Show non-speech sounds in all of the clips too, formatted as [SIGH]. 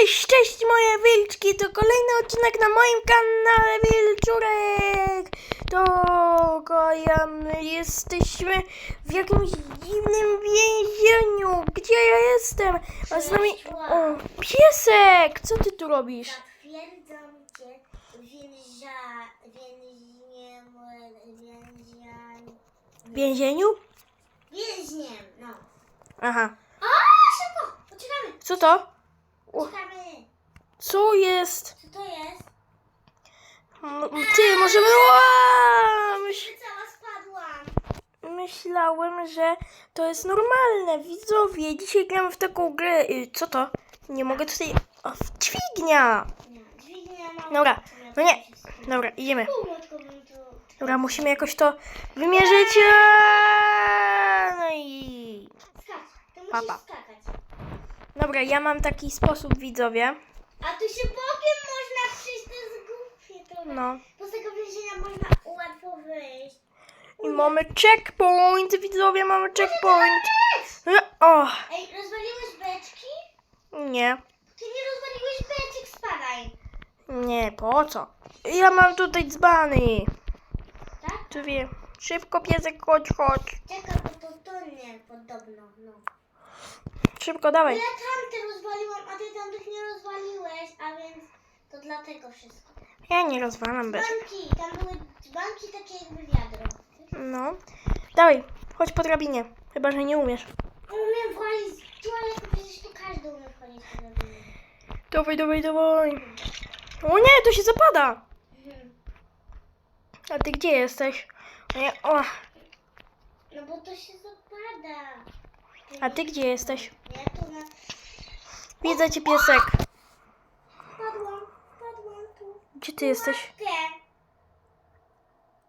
Cześć, cześć moje wilczki, to kolejny odcinek na moim kanale Wilczurek. To ja, my jesteśmy w jakimś dziwnym więzieniu. Gdzie ja jestem? A z nami... O, piesek! Co ty tu robisz? Zatwierdzam cię więźnia, więźniem, więźnian, W więzieniu? więźniem, no. Aha. O, szybko, uciekamy, Co to? Uciekamy. co jest? Co to jest? Ty, możemy... Ła! Myśl... Cała spadłam. Myślałem, że to jest normalne. Widzowie, dzisiaj gramy w taką grę. Y, Co to? Nie mogę tutaj... O, dźwignia! Dźwignia mała. Dobra, no nie. Dobra, idziemy. Dobra, musimy jakoś to wymierzyć. Eee, No i... Skacz, ty musisz Papa. skakać. Dobra, ja mam taki sposób, widzowie. A tu się bokiem można przyjść, to jest głupie to. No. Bo z tego więzienia można łatwo wyjść. I mamy checkpoint, widzowie, mamy checkpoint. O, Ej, rozwaliłeś beczki? nie. Ty nie rozwaliłeś beczek, spadaj. Nie, po co? Ja mam tutaj dzbany. Tak? Tu wie. Szybko, piesek, chodź, chodź. Czekaj, bo to tonie podobno, no. Szybko, dawaj. Ja tamte rozwaliłam, a ty tamtych nie rozwaliłeś, a więc to dlatego wszystko. Ja nie rozwalam bez. Banki, tam były banki takie jakby wiadro. No. Dawaj, chodź po drabinie. Chyba, że nie umiesz. Umiem wchodzić z tualetu, przecież tu każdy umie wchodzić po drabinie. Dawaj, dawaj, dawaj. O nie, to się zapada. Mhm. A ty gdzie jesteś? O nie, o. No bo to się zapada. A ty gdzie jesteś? Ja tu na... Widzę cię, piesek. Padłam, padłam tu. Gdzie ty jesteś? Gdzie?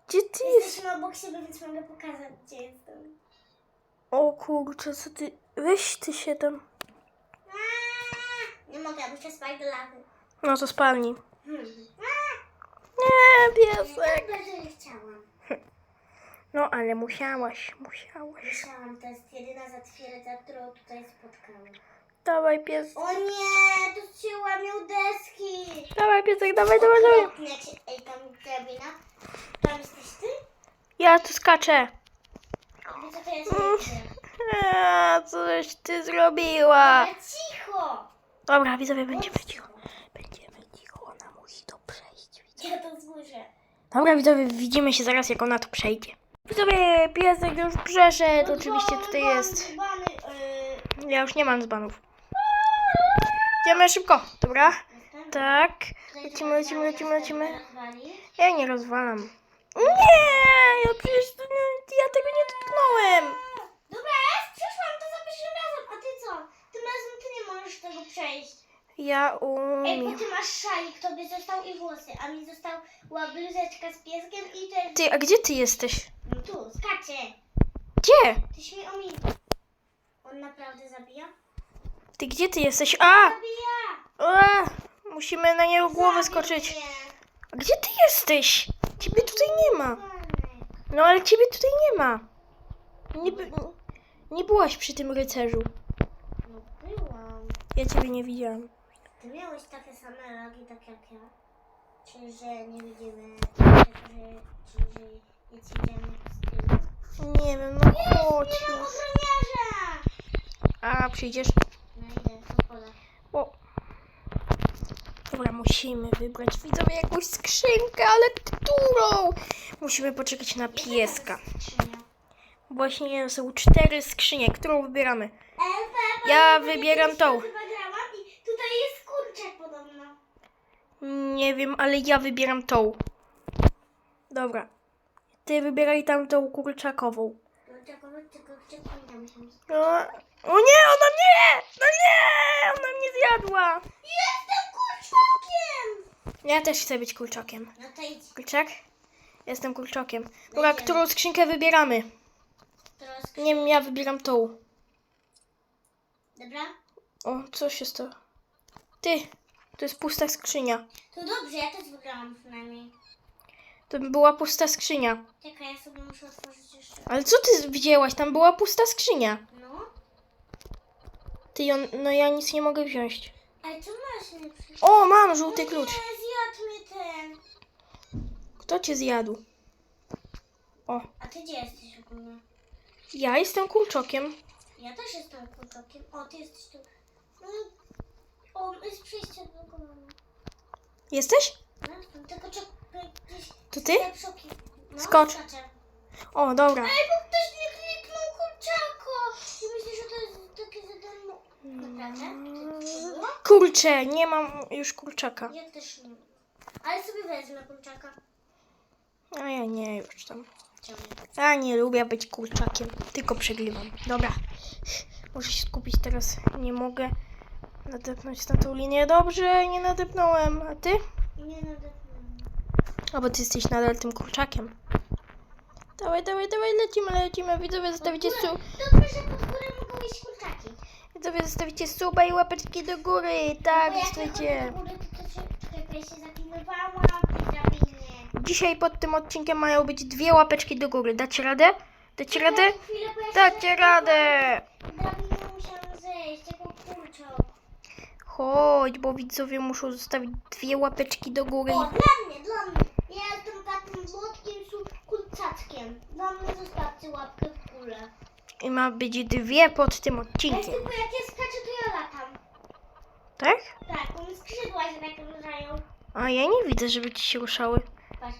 Ty jesteś? Jesteśmy obok siebie, więc mogę pokazać, gdzie jestem. O kurczę, co ty... Weź ty się tam. Aaa! Nie mogę, muszę spać do lawy. No to spadnij. Hmm. Nie, piesek. bardzo nie chciałam. No, ale musiałaś, musiałaś. Musiałam, to jest jedyna zatwierdza, którą tutaj spotkałam. Dawaj, pies. O nie, tu się łamią deski. Dawaj, piesek, dawaj, dawaj, dawaj. Okropnie, jak się- Ej, tam drabina. Tam jesteś ty? Ja tu skaczę. Co to jest? Mm. A, coś ty zrobiła. Ale cicho. Dobra, widzowie, będziemy cicho. Będziemy cicho, ona musi to przejść. Ja to słyszę. Dobra, widzowie, widzimy się zaraz, jak ona tu przejdzie. Widzowie, piesek już przeszedł, oczywiście tutaj jest. Yy, Ja już nie mam dzbanów. Idziemy szybko, dobra? Tak. Lecimy, lecimy, ja lecimy, lecimy. Ja nie rozwalam. Nie, ja przecież ja tego nie dotknąłem. Dobra, jest, przyszłam, to za pierwszym razem. A ty co? Tym razem ty nie możesz tego przejść. Ja Ej, bo umiem. ty masz szalik, tobie został i włosy, a mi została bluzeczka z pieskiem i też... Ty, a gdzie ty jesteś? No tu, skacze. Gdzie? Ty śmie o mi. On naprawdę zabija? Ty, gdzie ty jesteś? A! Zabija! a musimy na niego głowę skoczyć. mnie. A gdzie ty jesteś? Ciebie tutaj nie ma. No ale ciebie tutaj nie ma. Nie, by- nie byłaś przy tym rycerzu. No byłam. Ja ciebie nie widziałam. Ty miałeś takie same rogi, tak jak ja? Czyli, że nie widzimy... Że, czyli, że nie wiem, no chodź Nie mam! A, przyjdziesz? No idę. O. Dobra, musimy wybrać widzowie jakąś skrzynkę, ale którą? Musimy poczekać na pieska. Skrzynia. Właśnie są cztery skrzynie, którą wybieramy. Ewa, Ja wybieram kiedyś tą. chyba grałam i tutaj jest kurczak podobno. Nie wiem, ale ja wybieram tą. Dobra. Ty wybieraj tamtą kurczakową. No. O nie, ona mnie! No nie! Ona mnie zjadła! Jestem kurczakiem! Ja też chcę być kurczakiem. No to idź. Kurczak? Jestem kurczakiem. Dobra, Będziemy. którą skrzynkę wybieramy? Teraz... Nie wiem, ja wybieram tą. Dobra? O, co się stało? Ty, to jest pusta skrzynia. To dobrze, ja też wygrałam przynajmniej. To była pusta skrzynia. Czekaj, ja sobie muszę otworzyć jeszcze. Ale co ty wzięłaś? Tam była pusta skrzynia. No. Ty, on, no ja nic nie mogę wziąć. Ale co masz nie przyjść? O, mam żółty klucz. Nie, zjadł mnie ten. Kto cię zjadł? O, A ty gdzie jesteś w ogóle? ja jestem kurczokiem. Ja też jestem kurczokiem. O, ty jesteś tu. No, o, jest przejście do góry. Jesteś? Tylko czekaj, gdzieś... To ty? No, Skocz. skaczę. O, dobra. Ej, bo ktoś nie kliknął kurczako. I myślisz, że to jest takie za darmo. Naprawdę? Było? Kurczę, nie mam już kurczaka. Ja też nie. Ale sobie wezmę kurczaka. A ja nie, już tam. Czemu? Ja nie lubię być kurczakiem, tylko przegrywam. Dobra, muszę się skupić teraz. Nie mogę nadepnąć na tą linię. Dobrze, nie nadepnąłem. A ty? Nie nadepnę. A bo ty jesteś nadal tym kurczakiem. Dawaj, dawaj, dawaj, lecimy, lecimy. Widzowie, zostawicie su... Dobrze, że pod górę mogą iść kurczaki. Widzowie, zostawicie suba i łapeczki do góry. Tak, Bo jak zostawicie. do góry, to, to się, czekaj, bo ja się zaklinowałam w tej drabinie. Dzisiaj pod tym odcinkiem mają być dwie łapeczki do góry. Dacie radę? Dacie radę? Czekaj chwilę, bo ja się Dacie radę! Drabiną musiałam zejść, jako kurczak. Chodź, bo widzowie muszą zostawić dwie łapeczki do góry. O, dla mnie, dla mnie. Ja jestem takim słodkim kurczaczkiem. Dla mnie zostawcie łapkę w górę. I ma być dwie pod tym Ja odcinkiem. tylko jak ja skaczę, to ja latam. Tak? Tak, mi skrzydła się tak ruszają. A ja nie widzę, żeby ci się ruszały. Patrz.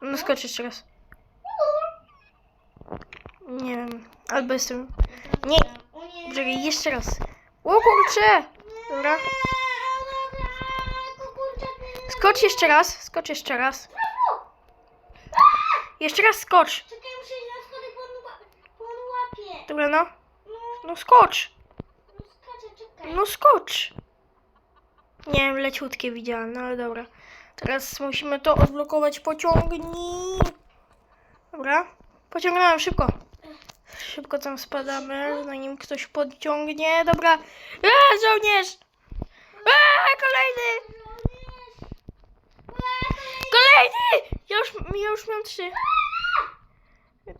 No skocz jeszcze raz. Nie wiem. Albo jestem... Nie. Czekaj, jeszcze raz. O kurczę! Dobra. Skocz jeszcze raz. Skocz jeszcze raz. Jeszcze raz skocz. Czekaj, muszę iść na łapie. Dobra, no. No, skocz. No skocz. Nie wiem, leciutkie widziałam, no ale dobra. Teraz musimy to odblokować. Pociągnij. Dobra. Pociągnąłem szybko. Szybko tam spadamy, zanim ktoś podciągnie. Dobra. A, żołnierz! A, kolejny! Kolejny! Ja już, ja już mam trzy.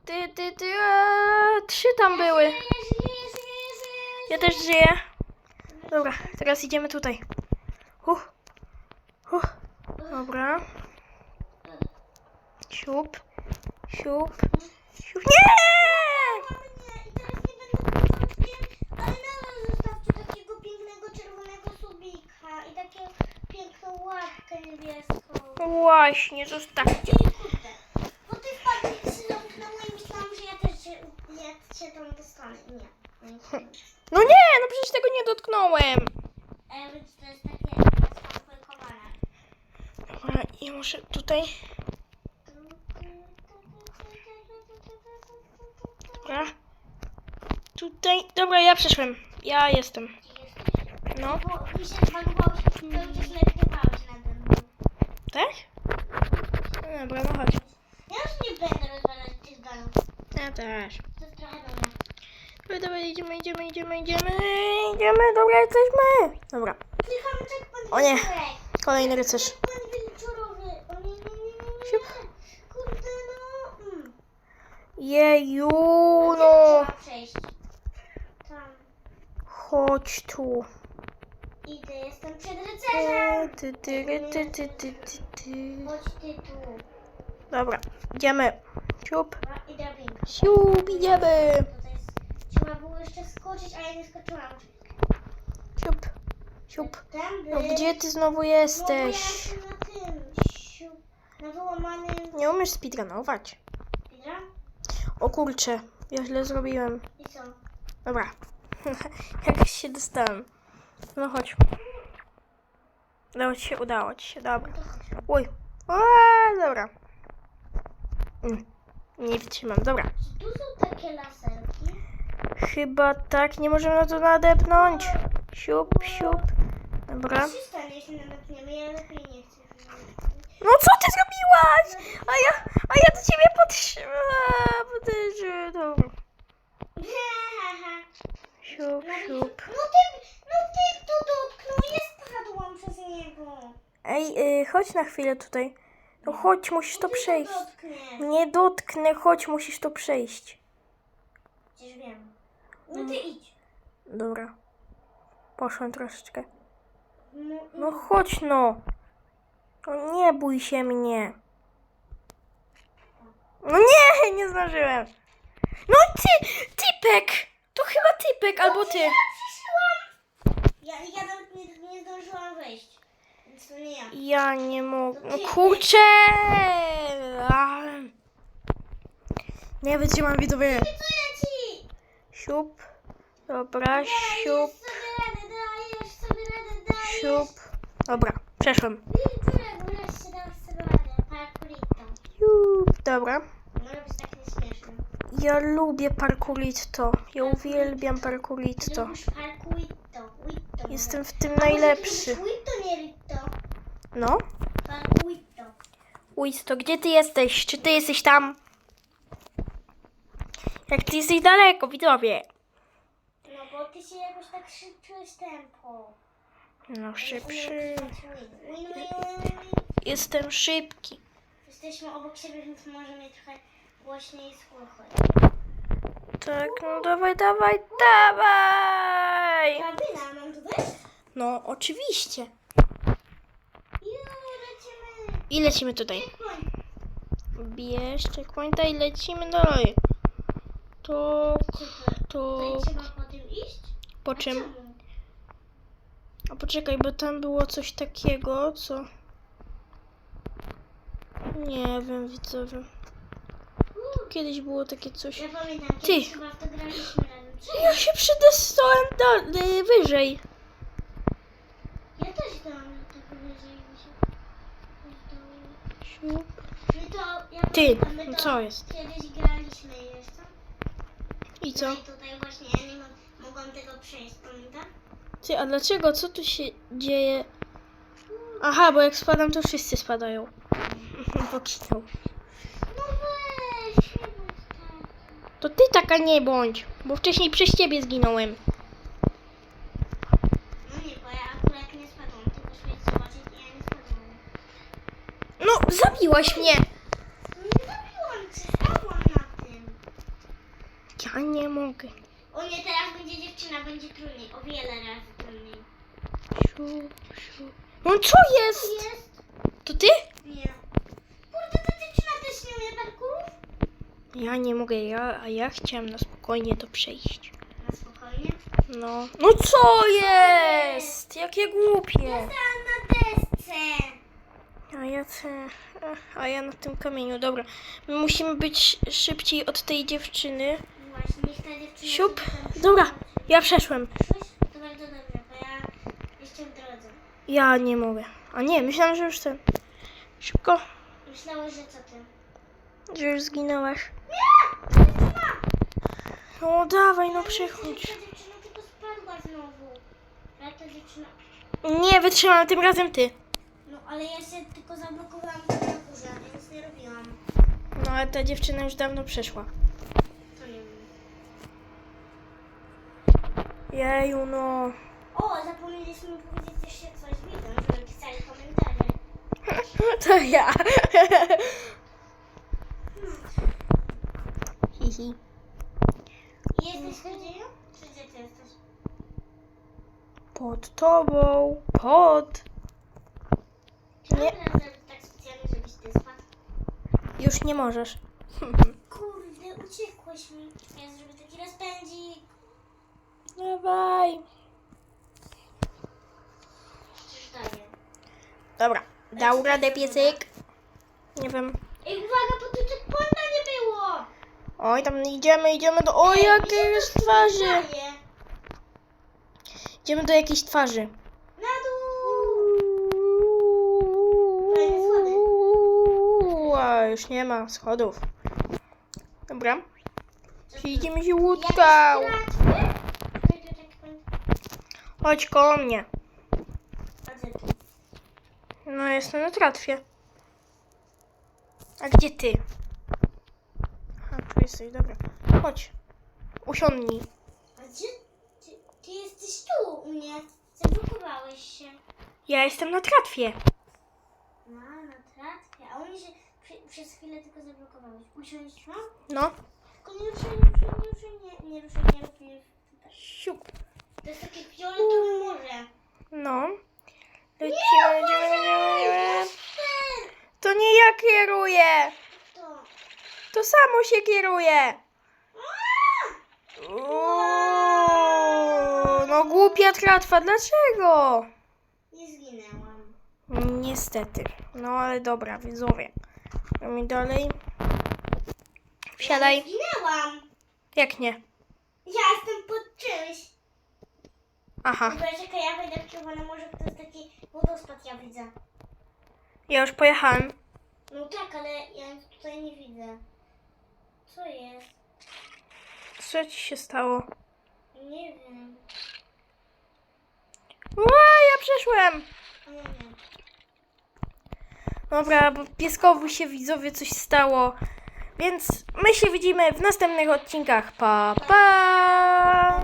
Ty, ty, ty, a, trzy tam były. Ja też żyję. Dobra, teraz idziemy tutaj. Huh. Huh. Dobra. Siup. Siup. Siup. Nie! Nie, i teraz nie będę kurczakiem, ale nadal zostawcie takiego pięknego czerwonego subika i taką piękną łapkę niebieską. Właśnie, zostawcie. I kurde, bo ty wpadłeś na moim myślałam, że ja też się, ja się tam dostanę. Nie. no nie. No nie, no przecież tego nie dotknąłem. E, więc to jest takie skomplikowane. Dobra, i muszę tutaj. Dobra. Tutaj. Dobra, ja przeszłem. Ja jestem. No, Bo mi się zbagowało się, to już się nade mną. tak? No Dobra, no chodź. Ja już nie będę rozwalać tych domów. Ja też. To jest trochę nudne. Dobra, dobra, idziemy, idziemy, idziemy, idziemy. Idziemy, dobra, jesteśmy. Dobra, Klikamy checkpoint O nie. wieczorek. kolejny rycerz. Checkpoint wieczorowy. O nie, nie, nie, nie, nie. Siup. Kurde, no. Mm. Jeju, no. trzeba przejść? Tam. Chodź tu. Idę, jestem przed rycerzem. Ty, ty, ty, ty, ty, ty, ty. Chodź ty tu. Dobra, idziemy. Siup, Dobra, I drabinka. siup, idziemy. Jest... Trzeba było jeszcze skoczyć, a ja nie skoczyłam. Siup, siup. Tędy. No gdzie ty znowu No, bo ja jesteś? jestem na tym. Siu. Na wyłamanym... Nie umiesz speedrunować. Widra? O kurczę, ja źle zrobiłem. I co? Dobra. [LAUGHS] Jak się dostałem. No chodź. Udało ci się, udało ci się, dobra. Oj. O, dobra. Mm, Nie wytrzymam, dobra. Czy tu są takie laserki? Chyba tak, nie możemy na to nadepnąć. Siup, siup. Dobra. Co się stanie, jeśli nadepniemy? Ja lepiej nie chcę. No co ty zrobiłaś? A ja, a ja do ciebie podtrzymałam. Podejrzewam. Dobra. Siup, siup. No ty, no ty to dotknął, nie spadłam przez niego. Ej, y, chodź na chwilę tutaj. No chodź, musisz to Ty przejść. dotkniesz. Nie dotknę, chodź, musisz to przejść. Przecież wiem. No ty idź. Dobra. Poszłam troszeczkę. No, No chodź no. No nie bój się mnie. No nie, [LAUGHS] nie zdążyłem. No ty, typek. To chyba typek albo ty. Ja przyszłam! Ja, ja nawet nie, nie zdążyłam wejść. Więc to nie ja. Ja nie mogę. No kurczę. A. Nie wytrzymam widzowie. Ja ci? Siup. Dobra, siup, Dajesz sobie radę, dajesz sobie radę, dajesz. siup. Dobra, przeszłem. Wilczurek, wreszcie dałaś sobie radę. Parkurito. Siup. Dobra. Może być tak nieśmieszne. Ja lubię parkourito. Ja uwielbiam parkourito. Lubisz parkurito. Wito. Jestem w tym najlepszy. Wito, nie Rito. No. Parkurito. Ujsto, gdzie ty jesteś? Czy ty jesteś tam? Jak ty jesteś daleko, widzowie. No bo ty się jakoś tak szybciłeś tempo. No szybszy. Win, win, win, win. Jestem szybki. Jesteśmy obok siebie, więc może mnie trochę głośniej słychać. Tak, no dawaj, dawaj, dawaj. Karabina, mam tu wejść? No, oczywiście. I lecimy tutaj. Bierz checkpointa i lecimy dalej. To, to, Tutaj trzeba po tym iść? po czym? A poczekaj, bo tam było coś takiego, co... Nie wiem, widzowie. Kiedyś było takie coś... Ja pamiętam, Ty. kiedyś chyba w to graliśmy razem. Czy Ja się przedostałem dalej, wyżej. Ja też dałam tak wyżej mi się. Siup. My to, ja Ty, pamiętam, my no to co jest? Kiedyś graliśmy jeszcze. I co? No i tutaj właśnie ja nie mo- mogłam tego przejść, pamiętam? Ty, a dlaczego? Co tu się dzieje? Aha, bo jak spadam, to wszyscy spadają. [LAUGHS] Pokinął. No weź, nie bądź tak. To ty taka nie bądź, bo wcześniej przez ciebie zginąłem. No nie, bo ja akurat nie spadłam, tylko szłeś zobaczyć i ja nie spadłam. No, zabiłaś mnie. No nie zabiłam cię, stałam na tym. Ja nie mogę. O nie, teraz będzie dziewczyna, będzie trudniej, o wiele razy trudniej. Siup, siup. No co jest? Jest? To ty? Nie. Kurde, ta dziewczyna też nie umie parkurów? Ja nie mogę, ja, a ja chciałem na spokojnie to przejść. Na spokojnie. No. No co jest? Jakie głupie. Stałam na desce. A ja te, a ja na tym kamieniu, dobra. My musimy być szybciej od tej dziewczyny. Właśnie, niech ta dziewczyna... Siup. Dobra, ja przeszłem. To bardzo dobrze, bo ja jeszcze w drodze. Ja nie mogę. A nie, myślałam, że już ten. Szybko, Myślałeś, że co ty? że już zginęłaś. Nie! No dawaj, no przechodź. Nie wytrzymam, tym razem ty. No ale ja się tylko zablokowałam na górze, więc nie robiłam. No ale ta dziewczyna już dawno przeszła. To nie wiem. Jeju, no. O, zapomnieliśmy powiedzieć jeszcze coś widzom, żeby pisali komentarze. [LAUGHS] To ja. Hihi. Jesteś złodzieją? Czy gdzie ty jesteś? Pod tobą. Pod. Czy Nie. zrobić tak specjalnie, żebyś ty spadł? Już nie możesz. [LAUGHS] Kurde, uciekłeś mi. Ja zrobię taki rozpędzik. Dawaj. Daję. Dobra, dał radę piecyk. Nie wiem. Ej, uwaga, bo tu było! Oj, tam idziemy, idziemy do... O, jakie jest twarzy. Idziemy do jakiejś twarzy. Na dół! A, już nie ma schodów. Dobra. Idziemy się czekaj. Chodź koło mnie. No, jestem na tratwie. A gdzie ty? Jesteś, dobra. Chodź. Usiądnij. A gdzie? Ty, ty jesteś tu u mnie. Zablokowałeś się. Ja jestem na tratwie. No, na tratwie. A u mnie się przy, przez chwilę tylko zablokowałeś. Usiąść mam? No. Tylko nie ruszaj, nie ruszaj, nie ruszaj, nie, nie ruszaj, nie nie rób. Siup. To jest takie fioletowe morze. No. Lecimy, lecimy. To nie ja kieruję. To. Samo się kieruje. Uuu, no głupia tratwa, dlaczego? Nie zginęłam. Niestety. No ale dobra, widzowie. Idziemy dalej. Wsiadaj. Ja nie zginęłam. Jak nie? Ja jestem pod czymś. Aha, Dobra, czekaj, ja wejdę w czerwone morze, to jest taki wodospad, ja widzę. ja już pojechałem. No tak, ale ja tutaj nie widzę. Co jest? Co ci się stało? Nie wiem. Ła, ja przeszłem. Nie, nie. Dobra, bo pieskowi się widzowie coś stało. Więc my się widzimy w następnych odcinkach. Pa, pa!